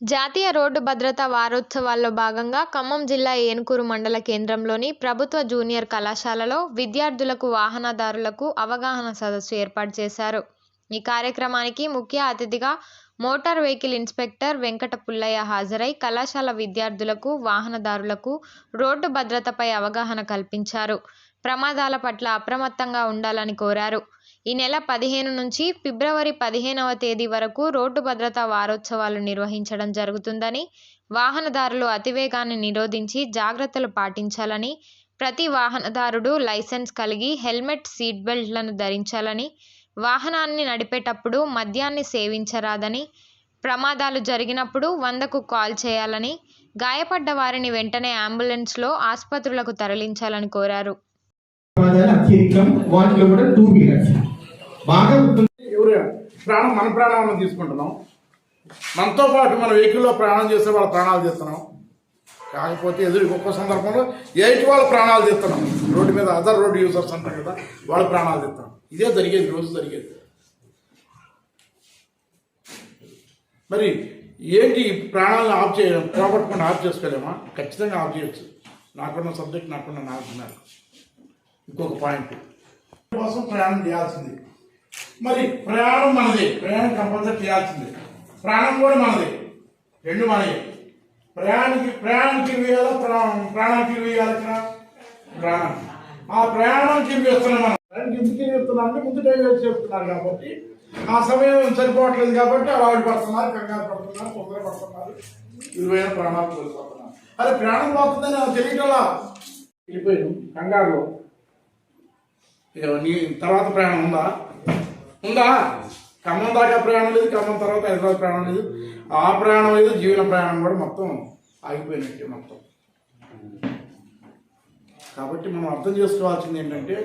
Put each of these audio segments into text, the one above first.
జాతీయ రోడ్డు భద్రతా వారోత్సవాల్లో భాగంగా ఖమ్మం జిల్లా ఏనుకూరు మండల కేంద్రంలోని ప్రభుత్వ జూనియర్ కళాశాలలో విద్యార్థులకు వాహనదారులకు అవగాహన సదస్సు ఏర్పాటు చేశారు. ఈ కార్యక్రమానికి ముఖ్య అతిథిగా motor vehicle inspector Venkata Pullaiah హాజరై కళాశాల విద్యార్థులకు వాహనదారులకు రోడ్డు భద్రతపై అవగాహన కల్పించారు. ప్రమాదాల పట్ల అప్రమత్తంగా ఉండాలని కోరారు. ఈ నెల పదిహేను నుంచి ఫిబ్రవరి పదిహేనవ తేదీ వరకు రోడ్డు భద్రతా వారోత్సవాలు నిర్వహించడం జరుగుతుందని వాహనదారులు అతివేగాన్ని నిరోధించి జాగ్రత్తలు పాటించాలని ప్రతి వాహనదారుడు లైసెన్స్ కలిగి హెల్మెట్ సీట్ బెల్ట్లను ధరించాలని వాహనాన్ని నడిపేటప్పుడు మద్యాన్ని సేవించరాదని ప్రమాదాలు జరిగినప్పుడు వందకు కాల్ చేయాలని గాయపడ్డ వారిని వెంటనే అంబులెన్స్లో ఆసుపత్రులకు తరలించాలని కోరారు. అత్యధికం వాటిలో కూడా టూ వీలర్స్ బాగా ఎవరు? ప్రాణం మన ప్రాణాలను తీసుకుంటున్నాం. మనతో పాటు మన వెహికల్లో ప్రయాణం చేసే వాళ్ళ ప్రాణాలు తీస్తున్నాం. కాకపోతే ఎదురు ఒక్కో సందర్భంలో ఎయిట్ వాళ్ళ ప్రాణాలు తీస్తున్నాం. రోడ్డు మీద అదర్ రోడ్ యూజర్స్ అంటారు కదా వాళ్ళ ప్రాణాలు తీస్తున్నాం. ఇదే జరిగేది రోజు జరిగేది. మరి ఏంటి ప్రాణాలను ఆఫ్ చేయడం పోగొట్టుకుండా ఆఫ్ చేసుకోలేమా? ఖచ్చితంగా ఆఫ్ చేయొచ్చు. నాకున్న సబ్జెక్ట్ నాకున్న నాకు నాకు ఇంకొక పాయింట్. కోసం ప్రయాణం చేయాల్సింది. మరి ప్రయాణం మనది. ప్రయాణం కంపల్సరీ చేయాల్సిందే. ప్రాణం కూడా మనది. రెండు మనవి ప్రయాణానికి ప్రయాణానికి వేయాలా ప్రాణం ప్రాణానికి వేయాలి ప్రాణం. ఆ ప్రయాణానికి వేస్తున్నాం మనం. ప్రయాణానికి ఎందుకు వేస్తున్నాం అంటే ముందు టైం చెప్తున్నారు కాబట్టి ఆ సమయం సరిపోవట్లేదు కాబట్టి అలవాటు పడుతున్నారు కంగారు పడుతున్నారు తొందర పడుతున్నారు ఇరువైన ప్రాణాలు కోల్పోతున్నారు. అదే ప్రాణం పోతుందని నాకు తెలియటలా వెళ్ళిపోయాను కంగారులో. నీ తర్వాత ప్రయాణం ఉందా? ఉందా? ఖమ్మం దాకా ప్రయాణం లేదు ఖమ్మం తర్వాత హైదరాబాద్ ప్రయాణం లేదు. ఆ ప్రయాణం లేదు జీవన ప్రయాణం కూడా మొత్తం ఆగిపోయినట్టే మొత్తం. కాబట్టి మనం అర్థం చేసుకోవాల్సింది ఏంటంటే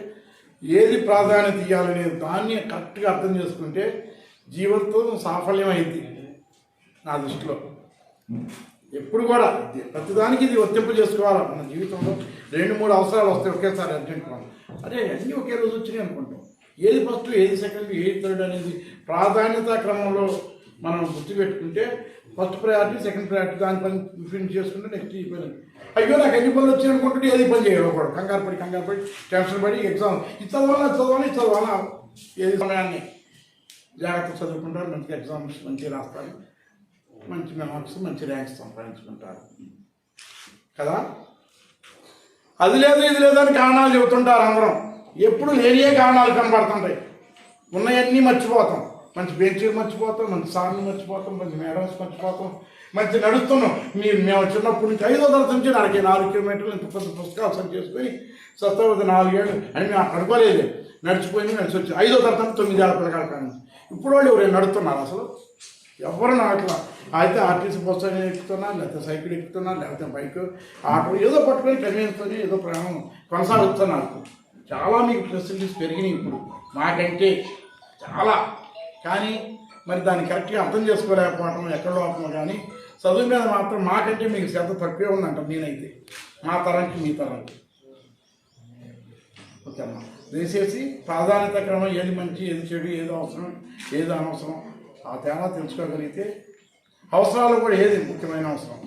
ఏది ప్రాధాన్యత ఇవ్వాలనే దాన్ని కరెక్ట్గా అర్థం చేసుకుంటే జీవితం సాఫల్యం అయింది నా దృష్టిలో. ఎప్పుడు కూడా ప్రతిదానికి ఇది వర్తింపు చేసుకోవాలి? మన జీవితంలో రెండు మూడు అవసరాలు వస్తాయి ఒకేసారి అర్జెంట్ మనం అన్నీ ఒకే రోజు వచ్చినాయి అనుకుంటాం. ఏది ఫస్ట్ ఏది సెకండ్ ఏది థర్డ్ అనేది ప్రాధాన్యత క్రమంలో మనం గుర్తుపెట్టుకుంటే ఫస్ట్ ప్రయారిటీ సెకండ్ ప్రయారిటీ దాని పని ఫినిష్ చేసుకుంటే నెక్స్ట్ ఈ పని. అయ్యో నాకు ఎన్ని పనులు వచ్చాయి అనుకుంటుంటే ఏది పని చేయకూడదు కంగారు పడి కంగారు పడి టెన్షన్ పడి ఎగ్జామ్ ఇది చదవాలా చదవాలి ఇది చదవాలా? ఏది సమయాన్ని జాగ్రత్త చదువుకుంటారు మంచిగా ఎగ్జామ్స్ మంచిగా రాస్తారు మంచి మార్క్స్ మంచి ర్యాంక్స్ సంపాదించుకుంటారు. కదా? అది లేదు ఇది లేదని కారణాలు చెబుతుంటారు అందరం. ఎప్పుడు లేనియే కారణాలు కనబడుతుంటాయి. ఉన్నాయన్నీ మర్చిపోతాం. మంచి బెంచీలు మర్చిపోతాం మంచి సార్లు మర్చిపోతాం మంచి మేడమ్స్ మర్చిపోతాం మంచి నడుస్తున్నాం. మీరు మేము చిన్నప్పటి నుంచి ఐదో తరగతి నుంచి నరకే నాలుగు కిలోమీటర్లు ఇంత పెద్ద పుస్తకాలు సరి చేసుకొని సత్తవతి నాలుగేళ్ళు అని మేము పడుకోలేదు నడిచిపోయింది నడిచి వచ్చి ఐదో తరగతి తొమ్మిది ఏళ్ళ పిల్లకాయల కానీ ఇప్పుడు వాళ్ళు ఎవరు నడుతున్నారు అసలు? ఎవరు అట్లా? అయితే ఆర్టీసీ బస్సు అనేది ఎక్కుతున్నా లేకపోతే సైకిల్ ఎక్కుతున్నా లేకపోతే బైక్ ఆటో ఏదో పట్టుకొని కన్వీనియన్స్తో ఏదో ప్రయాణం కొనసాగుతున్నారు. చాలా మీకు ఫెసిలిటీస్ పెరిగినాయి ఇప్పుడు. మాకంటే చాలా. కానీ మరి దాన్ని కరెక్ట్గా అర్థం చేసుకోలేకపోవటం ఎక్కడ లోపం కానీ చదువు మీద మాత్రం మాకంటే మీకు శ్రద్ధ తక్కువే ఉందంట నేనైతే. మా తరానికి మీ తరానికి. ఓకే అమ్మా. దయచేసి ప్రాధాన్యత క్రమం ఏది మంచి ఏది చెడు ఏది అవసరం ఏది అనవసరం ఆ తేడా తెలుసుకోగలిగితే అవసరాలు కూడా ఏది ముఖ్యమైన అవసరం?